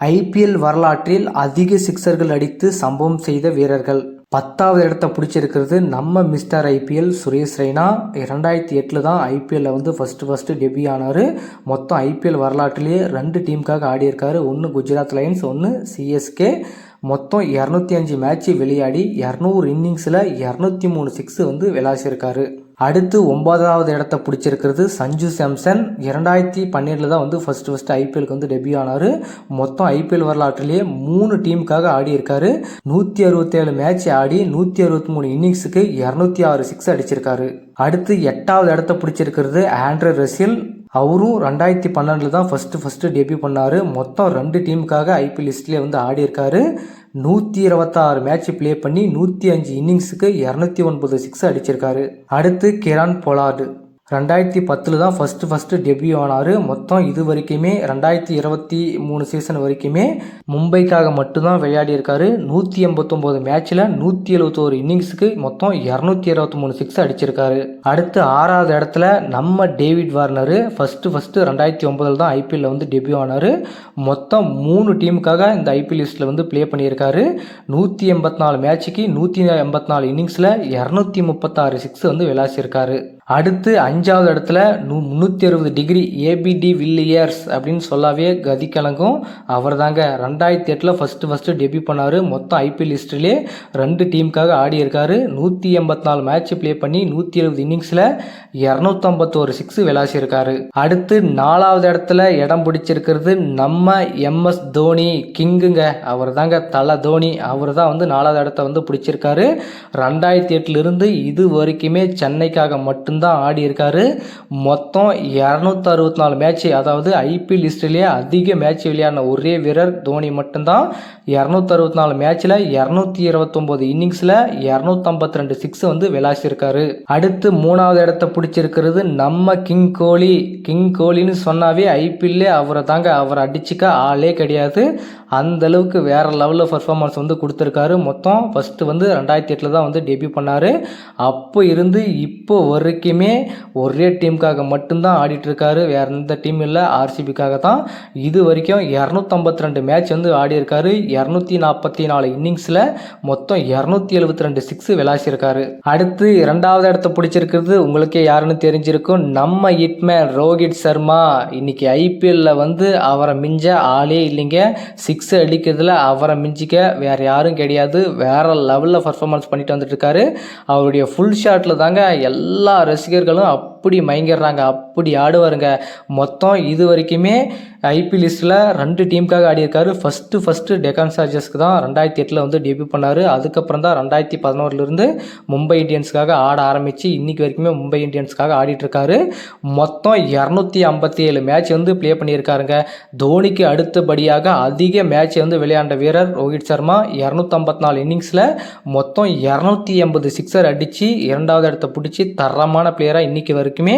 IPL வரலாற்றில் அதிக சிக்சர்கள் அடித்து சம்பவம் செய்த வீரர்கள். பத்தாவது இடத்த பிடிச்சிருக்கிறது நம்ம மிஸ்டர் ஐபிஎல் சுரேஷ் ரெய்னா. ரெண்டாயிரத்தி எட்டில் தான் ஐபிஎல்லில் வந்து ஃபஸ்ட்டு ஃபஸ்ட்டு டெபியூ ஆனார். மொத்தம் ஐபிஎல் வரலாற்றிலேயே ரெண்டு டீமுக்காக ஆடியிருக்காரு. ஒன்று குஜராத் லைன்ஸ் ஒன்று சிஎஸ்கே மொத்தம் இரநூத்தி அஞ்சு மேட்ச்சு விளையாடி இரநூறு இன்னிங்ஸில் இரநூத்தி மூணு சிக்ஸு வந்து விளாசியிருக்காரு அடுத்து ஒன்பதாவது இடத்த பிடிச்சிருக்கிறது சஞ்சு சாம்சன். இரண்டாயிரத்தி பன்னெண்டில் தான் வந்து ஃபஸ்ட்டு ஃபஸ்ட்டு ஐபிஎலுக்கு வந்து டெபியூ ஆனார். மொத்தம் ஐபிஎல் வரலாற்றிலேயே மூணு டீமுக்காக ஆடி இருக்காரு. நூற்றி அறுபத்தேழு மேட்ச் ஆடி நூற்றி அறுபத்தி மூணு இன்னிங்ஸுக்கு இரநூத்தி ஆறு சிக்ஸ் அடிச்சிருக்காரு. அடுத்து எட்டாவது இடத்த பிடிச்சிருக்கிறது ஆண்ட்ரே ரசில். அவரும் ரெண்டாயிரத்தி பன்னெண்டில் தான் ஃபஸ்ட்டு ஃபஸ்ட்டு டெபியூ பண்ணார். மொத்தம் ரெண்டு டீமுக்காக ஐபிஎல் லிஸ்ட்லேயே வந்து ஆடியிருக்காரு. நூற்றி இருபத்தாறு மேட்ச் ப்ளே பண்ணி நூற்றி அஞ்சு இன்னிங்ஸுக்கு இரநூத்தி ஒன்பது சிக்ஸ் அடிச்சிருக்காரு. அடுத்து கிரான் பொலார்டு. ரெண்டாயிரத்தி பத்தில் தான் ஃபஸ்ட்டு ஃபஸ்ட்டு டெபியூ ஆனார். மொத்தம் இது வரைக்குமே ரெண்டாயிரத்தி இருபத்தி மூணு சீசன் வரைக்குமே மும்பைக்காக மட்டும்தான் விளையாடி இருக்காரு நூற்றி எண்பத்தொம்போது மேட்ச்சில் நூற்றி எழுபத்தோரு இன்னிங்ஸுக்கு மொத்தம் இரநூத்தி இருபத்தி மூணு சிக்ஸ் அடிச்சிருக்காரு. அடுத்து ஆறாவது இடத்துல நம்ம டேவிட் வார்னரு ஃபஸ்ட்டு ஃபஸ்ட்டு ரெண்டாயிரத்தி ஒம்பதில் தான் ஐபிஎல்ல வந்து டெபியூ ஆனார். மொத்தம் மூணு டீமுக்காக இந்த ஐபிஎல் லிஸ்ட்டில் வந்து ப்ளே பண்ணியிருக்காரு. நூற்றி எண்பத்தி நாலு மேட்ச்சுக்கு நூற்றி எண்பத்தி நாலு இன்னிங்ஸில் இரநூத்தி முப்பத்தாறு சிக்ஸ் வந்து விளாசியிருக்காரு. அடுத்து அஞ்சாவது இடத்துல நூ முந்நூற்றி அறுபது டிகிரி ஏபிடி வில்லியர்ஸ் அப்படின்னு சொல்லாவே கதி கலங்கும் அவர் தாங்க ரெண்டாயிரத்தி எட்டில் ஃபஸ்ட்டு ஃபஸ்ட்டு டெபியூ பண்ணார். மொத்தம் ஐபிஎல் ஹிஸ்ட்ரிலே ரெண்டு டீமுக்காக ஆடி நூற்றி எண்பத்தி நாலு மேட்ச் ப்ளே பண்ணி நூற்றி எழுபது இன்னிங்ஸில் இரநூத்தம்பத்தோரு சிக்ஸ் விளாசியிருக்காரு அடுத்து நாலாவது இடத்துல இடம் பிடிச்சிருக்கிறது நம்ம எம்எஸ் தோனி கிங்குங்க. அவர் தாங்க தலை தோனி. அவர் தான் வந்து நாலாவது இடத்த வந்து பிடிச்சிருக்காரு. ரெண்டாயிரத்தி எட்டுலேருந்து இது வரைக்குமே சென்னைக்காக மட்டும் மட்டும்தான் ஆடி இருக்காரு. மொத்தம் இரநூத்தி அறுபத்தி நாலு மேட்ச் அதாவது ஐபிஎல் லிஸ்ட்லேயே அதிக மேட்ச் விளையாடின ஒரே வீரர் தோனி மட்டும்தான். இரநூத்தி அறுபத்தி நாலு மேட்ச்சில் இரநூத்தி இருபத்தொம்போது இன்னிங்ஸில் இரநூத்தம்பத்தி ரெண்டு சிக்ஸ் வந்து விளாசிருக்காரு. அடுத்து மூணாவது இடத்த பிடிச்சிருக்கிறது நம்ம கிங் கோலி கிங் கோலின்னு சொன்னாவே ஐபிஎல்லே அவரை தாங்க அவரை அடிச்சுக்க ஆளே கிடையாது. அந்த அளவுக்கு லெவலில் பர்ஃபார்மன்ஸ் வந்து கொடுத்துருக்காரு. மொத்தம் ஃபஸ்ட்டு வந்து ரெண்டாயிரத்தி எட்டில் தான் வந்து டெபியூ பண்ணார். அப்போ இருந்து இப்போ வரைக்குமே ஒரே டீமுக்காக மட்டும்தான் ஆடிட்டுருக்காரு. வேறு எந்த டீம் இல்லை. ஆர்சிபிக்காக தான். இது வரைக்கும் இரநூத்தம்பத்தி ரெண்டு மேட்ச் வந்து ஆடியிருக்காரு. இரநூத்தி நாற்பத்தி நாலு இன்னிங்ஸில் மொத்தம் இரநூத்தி எழுபத்தி ரெண்டு சிக்ஸ் விளாசியிருக்காரு அடுத்து இரண்டாவது இடத்த பிடிச்சிருக்கிறது உங்களுக்கே யாருன்னு தெரிஞ்சிருக்கும். நம்ம ஹிட்மேன் ரோஹித் சர்மா. இன்னைக்கு ஐபிஎல்ல வந்து அவரை மிஞ்ச ஆளே இல்லைங்க. சிக்ஸ் அடிக்கிறதுல அவரை மிஞ்சிக்க வேறு யாரும் கிடையாது. வேறு லெவலில் பர்ஃபார்மன்ஸ் பண்ணிட்டு வந்துட்டுருக்காரு அவருடைய ஃபுல் ஷாட்டில் தாங்க எல்லா ரசிகர்களும் அப்படி மயங்கிடுறாங்க. அப் அப்படி ஆடுவாருங்க. மொத்தம் இது வரைக்குமே ஐபிஎல் லிஸ்ட்டில் ரெண்டு டீமுக்காக ஆடியிருக்காரு. ஃபஸ்ட்டு ஃபஸ்ட்டு டெக்கான் சார்ஜர்ஸ்க்கு தான் ரெண்டாயிரத்தி எட்டில் வந்து டெபியூ பண்ணார். அதுக்கப்புறம் தான் ரெண்டாயிரத்தி பதினோருலேருந்து மும்பை இந்தியன்ஸ்க்காக ஆட ஆரம்பித்து இன்னைக்கு வரைக்குமே மும்பை இந்தியன்ஸ்க்காக ஆடிட்டுருக்காரு. மொத்தம் இரநூத்தி ஐம்பத்தி ஏழு மேட்ச் வந்து ப்ளே பண்ணியிருக்காருங்க. தோனிக்கு அடுத்தபடியாக அதிக மேட்ச் வந்து விளையாண்ட வீரர் ரோஹித் சர்மா. இரநூத்தம்பத்தி நாலு இன்னிங்ஸில் மொத்தம் இரநூத்தி எண்பது சிக்ஸர் அடித்து இரண்டாவது இடத்த பிடிச்சி தரமான பிளேயராக இன்றைக்கி வரைக்குமே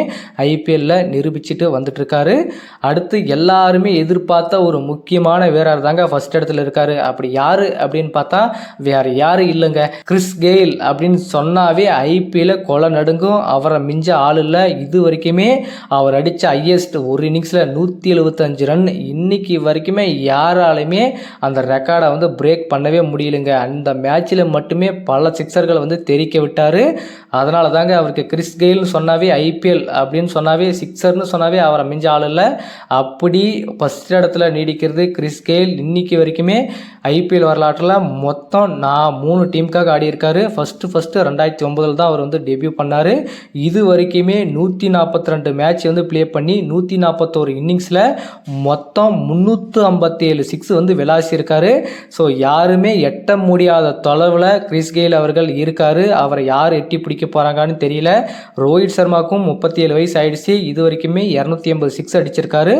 ஐபிஎல்ல நிரூபிச்சுட்டு வந்துட்டு இருக்காரு அடுத்து எல்லாருமே எதிர்பார்த்த ஒரு முக்கியமான வீரர் தாங்க ஃபர்ஸ்ட் இடத்துல இருக்காரு. அப்படி யாரு அப்படின்னு பார்த்தா வேற யாரு இல்லைங்க. கிறிஸ் கெயில் அப்படின்னு சொன்னாவே ஐபிஎல்ல கொலை நடுங்கும். அவரை மிஞ்ச ஆள் இல்லை. இது வரைக்குமே அவர் அடித்த ஹையஸ்ட் ஒரு இன்னிங்ஸில் நூற்றி எழுபத்தஞ்சு ரன். இன்னைக்கு வரைக்குமே யாராலுமே அந்த ரெக்கார்டை வந்து பிரேக் பண்ணவே முடியலைங்க. அந்த மேட்ச்சில் மட்டுமே பல சிக்ஸர்களை வந்து தெரிக்க விட்டார். அதனால தாங்க அவருக்கு கிறிஸ் கெயில்னு சொன்னாவே ஐபிஎல் அப்படின்னு சொன்னாவே சிக்ஸர்னு சொன்னாவே அவரை மிஞ்ச ஆள் இல்லை. அப்படி ஃபஸ்ட் இடத்துல நீடிக்கிறது கிறிஸ் கெயில் இன்னைக்கு வரைக்குமே ஐபிஎல் வரலாற்றில் மொத்தம் நான் மூணு டீமுக்காக ஆடியிருக்காரு ஃபஸ்ட்டு ஃபஸ்ட்டு ரெண்டாயிரத்தி ஒம்பதில் தான் அவர் வந்து டெபியூ பண்ணார். இது வரைக்குமே நூற்றி நாற்பத்தி ரெண்டு மேட்ச் வந்து ப்ளே பண்ணி நூற்றி நாற்பத்தோரு இன்னிங்ஸில் மொத்தம் முந்நூற்று ஐம்பத்தி ஏழு சிக்ஸ் வந்து விளாசியிருக்காரு ஸோ யாருமே எட்ட முடியாத தொலைவில் கிறிஸ் கெயில் அவர்கள் இருக்காரு. அவரை யார் எட்டி பிடிக்க போகிறாங்கன்னு தெரியல. ரோஹித் சர்மாவுக்கும் முப்பத்தி ஏழு வயசு ஆயிடுச்சு. இது வரைக்குமே இரநூத்தி எண்பது சிக்ஸ் அடிச்சிருக்காரு.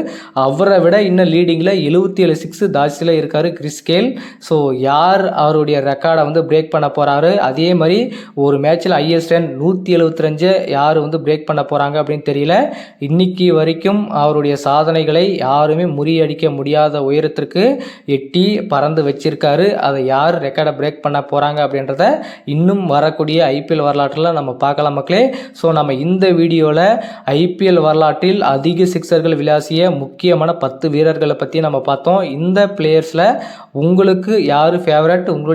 அவரை விட இன்னும் லீடிங்கில் எழுபத்தி ஏழு சிக்ஸ் தாசியில் இருக்கார் கிறிஸ்கேல் ஸோ யார் அவருடைய ரெக்கார்டை வந்து பிரேக் பண்ண போகிறாரு அதே மாதிரி ஒரு மேட்ச்சில் ஹையஸ்ட் ரன் நூற்றி எழுபத்தஞ்சு யார் வந்து பிரேக் பண்ண போகிறாங்க அப்படின்னு தெரியல. இன்னைக்கு வரைக்கும் அவருடைய சாதனைகளை யாருமே முறியடிக்க முடியாத உயரத்திற்கு எட்டி பறந்து வச்சிருக்காரு. அதை யார் ரெக்கார்டை பிரேக் பண்ண போகிறாங்க அப்படின்றத இன்னும் வரக்கூடிய ஐபிஎல் வரலாற்றில் நம்ம பார்க்கலாம் மக்களே. ஸோ நம்ம இந்த வீடியோவில் ஐபிஎல் ஐபிஎல் வரலாற்றில் அதிக சிக்ஸர்கள் விளாசிய முக்கியமான பத்து வீரர்களை பற்றி நம்ம பார்த்தோம். இந்த பிளேயர்ஸில் உங்களுக்கு யார் ஃபேவரட் உங்களுடைய